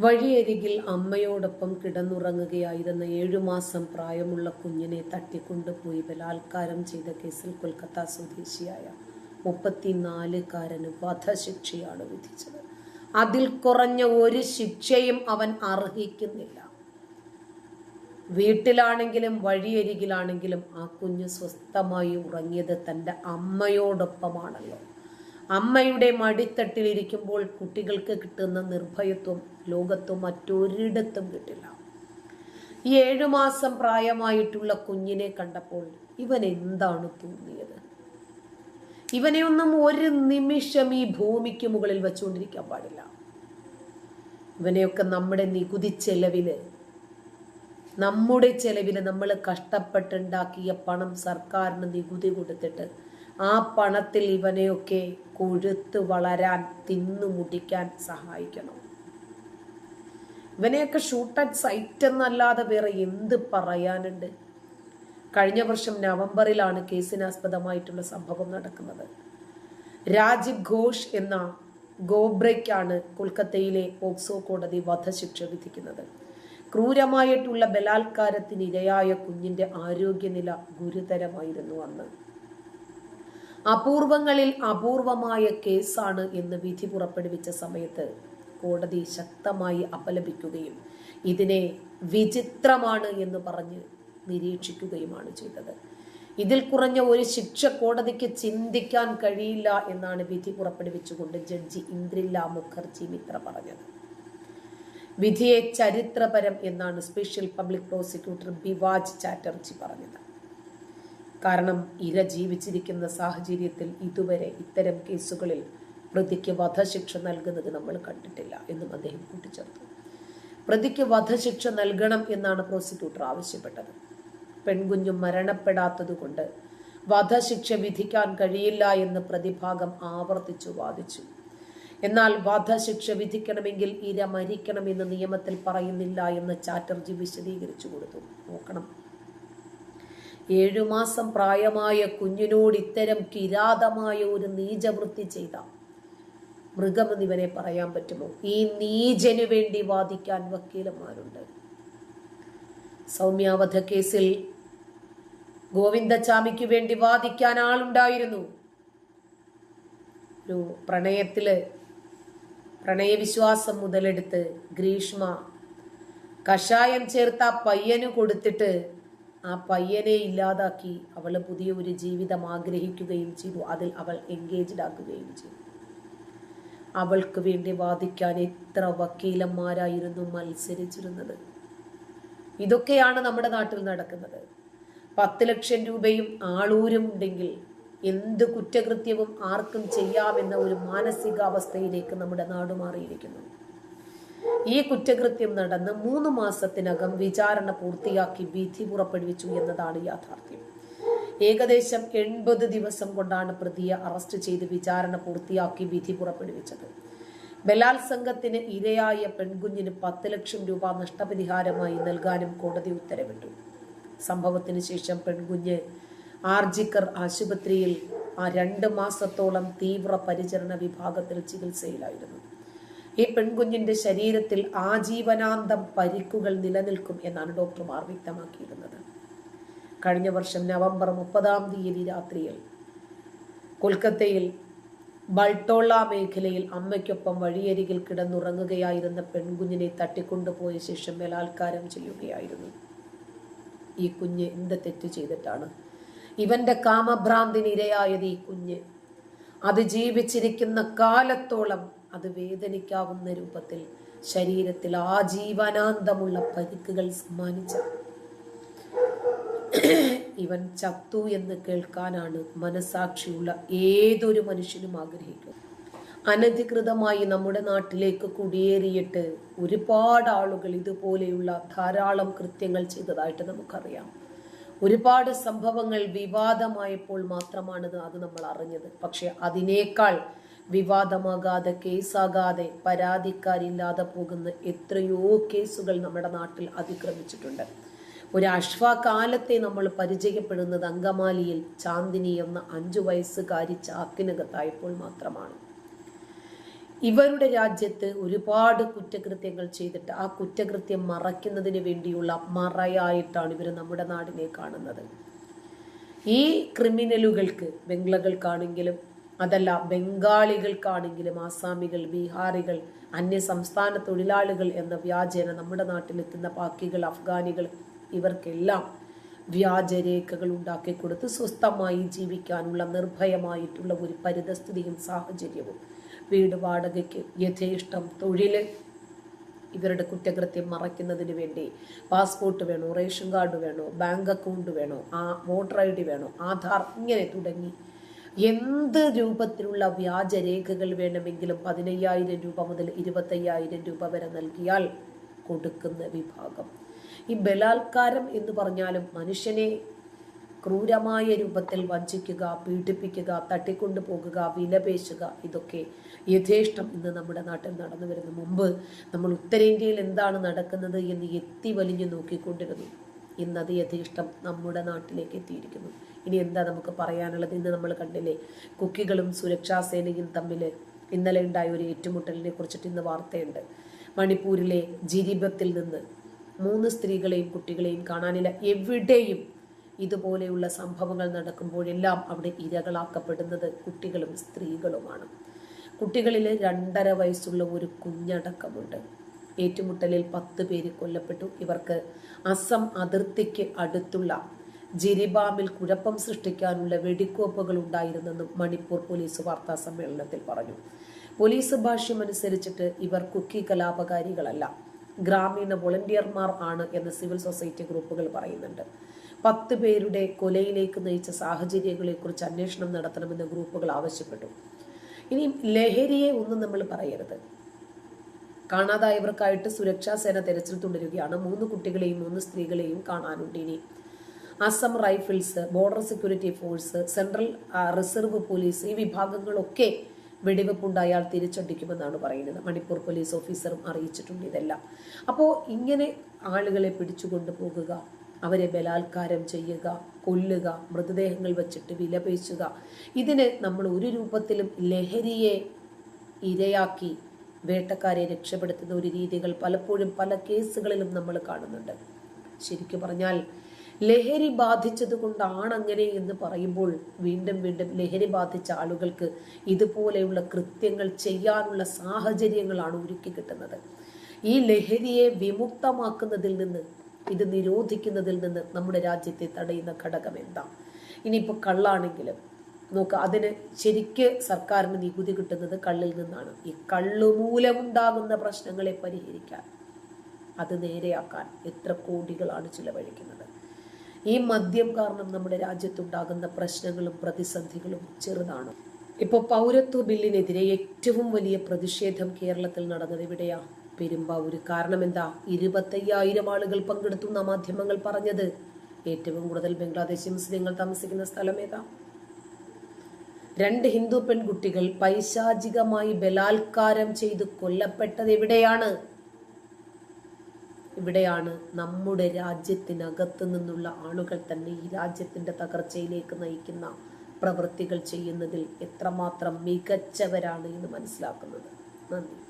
വഴിയരികിൽ അമ്മയോടൊപ്പം കിടന്നുറങ്ങുകയായിരുന്ന ഏഴുമാസം പ്രായമുള്ള കുഞ്ഞിനെ തട്ടിക്കൊണ്ടുപോയി ബലാത്കാരം ചെയ്ത കേസിൽ കൊൽക്കത്ത സ്വദേശിയായ മുപ്പത്തിനാലുകാരന് വധശിക്ഷയാണ് വിധിച്ചത്. അതിൽ കുറഞ്ഞ ഒരു ശിക്ഷയും അവൻ അർഹിക്കുന്നില്ല. വീട്ടിലാണെങ്കിലും വഴിയരികിലാണെങ്കിലും ആ കുഞ്ഞ് സ്വസ്ഥമായി ഉറങ്ങിയത് തന്റെ അമ്മയോടൊപ്പമാണല്ലോ. അമ്മയുടെ മടിത്തട്ടിലിരിക്കുമ്പോൾ കുട്ടികൾക്ക് കിട്ടുന്ന നിർഭയത്വം ലോകത്ത് മറ്റൊരിടത്തും കിട്ടില്ല. ഈ ഏഴുമാസം പ്രായമായിട്ടുള്ള കുഞ്ഞിനെ കണ്ടപ്പോൾ ഇവൻ എന്താണ് തോന്നിയത്? ഇവനെ ഒന്നും ഒരു നിമിഷം ഈ ഭൂമിക്ക് മുകളിൽ വെച്ചുകൊണ്ടിരിക്കാൻ പാടില്ല. ഇവനെയൊക്കെ നമ്മുടെ നികുതി ചെലവിൽ നമ്മുടെ ചെലവിൽ നമ്മൾ കഷ്ടപ്പെട്ടുണ്ടാക്കിയ പണം സർക്കാരിന് നികുതി കൊടുത്തിട്ട് ആ പണത്തിൽ ഇവനെയൊക്കെ കൊഴുത്ത് വളരാൻ തിന്നു മുടിക്കാൻ സഹായിക്കണം. ഇവനെയൊക്കെ ഷൂട്ട് അറ്റ് സൈറ്റ് എന്നല്ലാതെ വേറെ എന്ത് പറയാനുണ്ട്? കഴിഞ്ഞ വർഷം നവംബറിലാണ് കേസിനാസ്പദമായിട്ടുള്ള സംഭവം നടക്കുന്നത്. രാജീവ് ഘോഷ് എന്ന ഗോബ്രയ്ക്കാണ് കൊൽക്കത്തയിലെ പോക്സോ കോടതി വധശിക്ഷ വിധിക്കുന്നത്. ക്രൂരമായിട്ടുള്ള ബലാത്കാരത്തിന് ഇരയായ കുഞ്ഞിന്റെ ആരോഗ്യനില ഗുരുതരമായിരുന്നു അന്ന്. അപൂർവങ്ങളിൽ അപൂർവമായ കേസാണ് എന്ന് വിധി പുറപ്പെടുവിച്ച സമയത്ത് കോടതി ശക്തമായി അപലപിക്കുകയും ഇതിനെ വിചിത്രമാണ് എന്ന് പറഞ്ഞ് നിരീക്ഷിക്കുകയുമാണ് ചെയ്തത്. ഇതിൽ കുറഞ്ഞ ഒരു ശിക്ഷ കോടതിക്ക് ചിന്തിക്കാൻ കഴിയില്ല എന്നാണ് വിധി പുറപ്പെടുവിച്ചുകൊണ്ട് ജഡ്ജി ഇന്ദ്രില്ല മുഖർജി മിത്ര പറഞ്ഞത്. വിധിയെ ചരിത്രപരം എന്നാണ് special public prosecutor Bivas Chatterjee പറഞ്ഞത്. കാരണം ഇര ജീവിച്ചിരിക്കുന്ന സാഹചര്യത്തിൽ ഇതുവരെ ഇത്തരം കേസുകളിൽ പ്രതിക്ക് വധശിക്ഷ നൽകുന്നത് നമ്മൾ കണ്ടിട്ടില്ല എന്നും അദ്ദേഹം കൂട്ടിച്ചേർത്തു. പ്രതിക്ക് വധശിക്ഷ നൽകണം എന്നാണ് പ്രോസിക്യൂട്ടർ ആവശ്യപ്പെട്ടത്. പെൺകുഞ്ഞും മരണപ്പെടാത്തതുകൊണ്ട് വധശിക്ഷ വിധിക്കാൻ കഴിയില്ല എന്ന് പ്രതിഭാഗം ആവർത്തിച്ചു വാദിച്ചു. എന്നാൽ വധശിക്ഷ വിധിക്കണമെങ്കിൽ ഇര മരിക്കണമെന്ന് നിയമത്തിൽ പറയുന്നില്ല എന്ന് ചാറ്റർജി വിശദീകരിച്ചു കൊടുത്തു. നോക്കണം. ഏഴുമാസം പ്രായമായ കുഞ്ഞിനോട് ഇത്തരം കിരാതമായ ഒരു നീചവൃത്തി ചെയ്ത മൃഗമെന്ന് ഇവനെ പറയാൻ പറ്റുമോ? ഈ നീചനു വേണ്ടി വാദിക്കാൻ വക്കീലന്മാരുണ്ട്. സൗമ്യാവധ കേസിൽ ഗോവിന്ദച്ചാമിക്ക് വേണ്ടി വാദിക്കാൻ ആളുണ്ടായിരുന്നു. ഒരു പ്രണയത്തിൽ പ്രണയവിശ്വാസം മുതലെടുത്ത് ഗ്രീഷ്മ കഷായം ചേർത്ത പയ്യന് കൊടുത്തിട്ട് ആ പയ്യനെ ഇല്ലാതാക്കി അവൾ പുതിയ ഒരു ജീവിതം ആഗ്രഹിക്കുകയും ചെയ്തു. അതിൽ അവൾ എൻഗേജ്ഡ് ആക്കുകയും ചെയ്തു. അവൾക്ക് വേണ്ടി വാദിക്കാൻ എത്ര വക്കീലന്മാരായിരുന്നു മത്സരിച്ചിരുന്നത്. ഇതൊക്കെയാണ് നമ്മുടെ നാട്ടിൽ നടക്കുന്നത്. പത്ത് ലക്ഷം രൂപയും ആളൂരും ഉണ്ടെങ്കിൽ എന്ത് കുറ്റകൃത്യവും ആർക്കും ചെയ്യാമെന്ന ഒരു മാനസികാവസ്ഥയിലേക്ക് നമ്മുടെ നാട് മാറിയിരിക്കുന്നു. ഈ കുറ്റകൃത്യം നടന്ന് മൂന്ന് മാസത്തിനകം വിചാരണ പൂർത്തിയാക്കി വിധി പുറപ്പെടുവിച്ചു എന്നതാണ് യാഥാർത്ഥ്യം. ഏകദേശം എൺപത് ദിവസം കൊണ്ടാണ് പ്രതിയെ അറസ്റ്റ് ചെയ്ത് വിചാരണ പൂർത്തിയാക്കി വിധി പുറപ്പെടുവിച്ചത്. ബലാത്സംഗത്തിന് ഇരയായ പെൺകുഞ്ഞിന് പത്ത് ലക്ഷം രൂപ നഷ്ടപരിഹാരമായി നൽകാനും കോടതി ഉത്തരവിട്ടു. സംഭവത്തിന് ശേഷം പെൺകുഞ്ഞ് ആർജിക്കർ ആശുപത്രിയിൽ ആ രണ്ട് മാസത്തോളം തീവ്ര പരിചരണ വിഭാഗത്തിൽ ചികിത്സയിലായിരുന്നു. ഈ പെൺകുഞ്ഞിന്റെ ശരീരത്തിൽ ആജീവനാന്തം പരിക്കുകൾ നിലനിൽക്കും എന്നാണ് ഡോക്ടർമാർ വ്യക്തമാക്കിയിരുന്നത്. കഴിഞ്ഞ വർഷം നവംബർ മുപ്പതാം തീയതി രാത്രിയിൽ കൊൽക്കത്തയിൽ ബൾട്ടോള മേഖലയിൽ അമ്മയ്ക്കൊപ്പം വഴിയരികിൽ കിടന്നുറങ്ങുകയായിരുന്ന പെൺകുഞ്ഞിനെ തട്ടിക്കൊണ്ടുപോയ ശേഷം ബലാത്കാരം ചെയ്യുകയായിരുന്നു. ഈ കുഞ്ഞ് എന്ത് തെറ്റ് ചെയ്തിട്ടാണ്? ഇവന്റെ കാമഭ്രാന്തിന് ഇരയായത് ഈ കുഞ്ഞ്. അത് ജീവിച്ചിരിക്കുന്ന കാലത്തോളം അത് വേദനിക്കാവുന്ന രൂപത്തിൽ ശരീരത്തിൽ ആജീവനാന്തമുള്ള പരിക്കുകൾ സമ്മാനിച്ച. ഇവൻ ചത്തു എന്ന് കേൾക്കാനാണ് മനസാക്ഷിയുള്ള ഏതൊരു മനുഷ്യനും ആഗ്രഹിക്കുന്നത് അനധികൃതമായി നമ്മുടെ നാട്ടിലേക്ക് കുടിയേറിയിട്ട് ഒരുപാട് ആളുകൾ ഇതുപോലെയുള്ള ധാരാളം കൃത്യങ്ങൾ ചെയ്തതായിട്ട് നമുക്കറിയാം. ഒരുപാട് സംഭവങ്ങൾ വിവാദമായപ്പോൾ മാത്രമാണ് അത് നമ്മൾ അറിഞ്ഞത്. പക്ഷെ അതിനേക്കാൾ വിവാദമാകാതെ കേസാകാതെ പരാതിക്കാരില്ലാതെ പോകുന്ന എത്രയോ കേസുകൾ നമ്മുടെ നാട്ടിൽ അതിക്രമിച്ചിട്ടുണ്ട്. ഒരു അശ്വകാലത്തെ നമ്മൾ പരിചയപ്പെടുന്നത് അങ്കമാലിയിൽ ചാന്ദിനി എന്ന അഞ്ചു വയസ്സുകാരി ചാക്കിനകത്തായപ്പോൾ മാത്രമാണ്. ഇവരുടെ രാജ്യത്ത് ഒരുപാട് കുറ്റകൃത്യങ്ങൾ ചെയ്തിട്ട് ആ കുറ്റകൃത്യം മറയ്ക്കുന്നതിന് വേണ്ടിയുള്ള മറയായിട്ടാണ് ഇവർ നമ്മുടെ നാടിനെ കാണുന്നത്. ഈ ക്രിമിനലുകൾക്ക് ബംഗ്ലകൾക്കാണെങ്കിലും അതല്ല ബംഗാളികൾക്കാണെങ്കിലും ആസാമികൾ ബീഹാറികൾ അന്യ സംസ്ഥാന തൊഴിലാളികൾ എന്ന വ്യാജേന നമ്മുടെ നാട്ടിലെത്തുന്ന പാക്കികൾ അഫ്ഗാനികൾ ഇവർക്കെല്ലാം വ്യാജരേഖകൾ ഉണ്ടാക്കി കൊടുത്ത് സ്വസ്ഥമായി ജീവിക്കാനുള്ള നിർഭയമായിട്ടുള്ള ഒരു പരിതസ്ഥിതിയും സാഹചര്യവും വീട് വാടകയ്ക്ക് യഥേഷ്ടം തൊഴിൽ ഇവരുടെ കുറ്റകൃത്യം മറയ്ക്കുന്നതിന് വേണ്ടി പാസ്പോർട്ട് വേണോ റേഷൻ കാർഡ് വേണോ ബാങ്ക് അക്കൗണ്ട് വേണോ ആ വോട്ടർ ഐ ഡി വേണോ ആധാർ ഇങ്ങനെ തുടങ്ങി. എന്ത് രൂപത്തിലുള്ള വ്യാജരേഖകൾ വേണമെങ്കിലും പതിനയ്യായിരം രൂപ മുതൽ ഇരുപത്തയ്യായിരം രൂപ വരെ നൽകിയാൽ കൊടുക്കുന്ന വിഭാഗം. ഈ ബലാത്കാരം എന്ന് പറഞ്ഞാലും മനുഷ്യനെ ക്രൂരമായ രൂപത്തിൽ വഞ്ചിക്കുക പീഡിപ്പിക്കുക തട്ടിക്കൊണ്ടു പോകുക വിലപേശുക ഇതൊക്കെ യഥേഷ്ടം ഇന്ന് നമ്മുടെ നാട്ടിൽ നടന്നു വരുന്ന. മുമ്പ് നമ്മൾ ഉത്തരേന്ത്യയിൽ എന്താണ് നടക്കുന്നത് എന്ന് എത്തി വലിഞ്ഞു നോക്കിക്കൊണ്ടിരുന്നു. ഇന്നത് യഥേഷ്ടം നമ്മുടെ നാട്ടിലേക്ക് എത്തിയിരിക്കുന്നു. ഇനി എന്താ നമുക്ക് പറയാനുള്ളത്? ഇന്ന് നമ്മൾ കണ്ടില്ലേ കുക്കികളും സുരക്ഷാ സേനയും തമ്മിൽ ഇന്നലെ ഉണ്ടായ ഒരു ഏറ്റുമുട്ടലിനെ കുറിച്ചിട്ട് ഇന്ന് വാർത്തയുണ്ട്. മണിപ്പൂരിലെ ജിരിബത്തിൽ നിന്ന് മൂന്ന് സ്ത്രീകളെയും കുട്ടികളെയും കാണാനില്ല. എവിടെയും ഇതുപോലെയുള്ള സംഭവങ്ങൾ നടക്കുമ്പോഴെല്ലാം അവിടെ ഇരകളാക്കപ്പെടുന്നത് കുട്ടികളും സ്ത്രീകളുമാണ്. കുട്ടികളിൽ രണ്ടര വയസ്സുള്ള ഒരു കുഞ്ഞടക്കമുണ്ട്. ഏറ്റുമുട്ടലിൽ പത്ത് പേര് കൊല്ലപ്പെട്ടു. ഇവർക്ക് അസം അതിർത്തിക്ക് അടുത്തുള്ള ജിരിബാമിൽ കുഴപ്പം സൃഷ്ടിക്കാനുള്ള വെടിക്കോപ്പുകൾ ഉണ്ടായിരുന്നെന്നും മണിപ്പൂർ പോലീസ് വാർത്താ സമ്മേളനത്തിൽ പറഞ്ഞു. പോലീസ് ഭാഷ്യമനുസരിച്ചിട്ട് ഇവർ കുക്കി കലാപകാരികളല്ല. ഗ്രാമീണ വോളണ്ടിയർമാർ ആണ് എന്ന് സിവിൽ സൊസൈറ്റി ഗ്രൂപ്പുകൾ പറയുന്നുണ്ട്. പത്ത് പേരുടെ കൊലയിലേക്ക് നയിച്ച സാഹചര്യങ്ങളെക്കുറിച്ച് അന്വേഷണം നടത്തണമെന്ന് ഗ്രൂപ്പുകൾ ആവശ്യപ്പെട്ടു. ഇനി ലഹരിയെ ഒന്നും നമ്മൾ പറയരുത്. കാണാതായവർക്കായിട്ട് സുരക്ഷാ സേന തെരച്ചിൽ തുടരുകയാണ്. മൂന്ന് കുട്ടികളെയും മൂന്ന് സ്ത്രീകളെയും കാണാനുണ്ട് ഇനി. Assam Rifles Border Security Force Central Reserve Police ഈ വിഭാഗങ്ങളൊക്കെ വെടിവെപ്പുണ്ടായാൽ തിരിച്ചടിക്കുമെന്നാണ് പറയുന്നത്. മണിപ്പൂർ പോലീസ് ഓഫീസറും അറിയിച്ചിട്ടുണ്ട് ഇതെല്ലാം. അപ്പോൾ ഇങ്ങനെ ആളുകളെ പിടിച്ചു പോകുക അവരെ ബലാത്കാരം ചെയ്യുക കൊല്ലുക മൃതദേഹങ്ങൾ വച്ചിട്ട് വിലപേശുക ഇതിന് നമ്മൾ ഒരു രൂപത്തിലും ലഹരിയെ ഇരയാക്കി വേട്ടക്കാരെ രക്ഷപ്പെടുത്തുന്ന ഒരു രീതികൾ പലപ്പോഴും പല കേസുകളിലും നമ്മൾ കാണുന്നുണ്ട്. ശരിക്കു പറഞ്ഞാൽ ലഹരി ബാധിച്ചത് കൊണ്ടാണ് അങ്ങനെ എന്ന് പറയുമ്പോൾ വീണ്ടും വീണ്ടും ലഹരി ബാധിച്ച ആളുകൾക്ക് ഇതുപോലെയുള്ള കൃത്യങ്ങൾ ചെയ്യാനുള്ള സാഹചര്യങ്ങളാണ് ഒരുക്കി കിട്ടുന്നത്. ഈ ലഹരിയെ വിമുക്തമാക്കുന്നതിൽ നിന്ന് ഇത് നിരോധിക്കുന്നതിൽ നിന്ന് നമ്മുടെ രാജ്യത്തെ തടയുന്ന ഘടകം എന്താ? ഇനിയിപ്പോൾ കള്ളാണെങ്കിലും നോക്ക് അതിന് ശരിക്ക് സർക്കാരിന് നികുതി കിട്ടുന്നത് കള്ളിൽ നിന്നാണ്. ഈ കള്ളുമൂലമുണ്ടാകുന്ന പ്രശ്നങ്ങളെ പരിഹരിക്കാൻ അത് നേരെയാക്കാൻ എത്ര കോടികളാണ് ചിലവഴിക്കുന്നത്? ഈ മദ്യം കാരണം നമ്മുടെ രാജ്യത്തുണ്ടാകുന്ന പ്രശ്നങ്ങളും പ്രതിസന്ധികളും ചെറുതാണ്. ഇപ്പോൾ പൗരത്വ ബില്ലിനെതിരെ ഏറ്റവും വലിയ പ്രതിഷേധം കേരളത്തിൽ നടന്നത് എവിടെയാ? പെരുമ്പാവൂര്. കാരണം എന്താ? ഇരുപത്തയ്യായിരം ആളുകൾ പങ്കെടുത്തു എന്ന മാധ്യമങ്ങൾ പറഞ്ഞത് ഏറ്റവും കൂടുതൽ ബംഗ്ലാദേശി മുസ്ലിങ്ങൾ താമസിക്കുന്ന സ്ഥലം ഏതാ? രണ്ട് ഹിന്ദു പെൺകുട്ടികൾ പൈശാചികമായി ബലാത്കാരം ചെയ്ത് കൊല്ലപ്പെട്ടത് എവിടെയാണ്? ഇവിടെയാണ് നമ്മുടെ രാജ്യത്തിനകത്ത് നിന്നുള്ള ആളുകൾ തന്നെ ഈ രാജ്യത്തിന്റെ തകർച്ചയിലേക്ക് നയിക്കുന്ന പ്രവൃത്തികൾ ചെയ്യുന്നതിൽ എത്രമാത്രം മികച്ചവരാണ് എന്ന് മനസ്സിലാക്കുന്നത്. നന്ദി.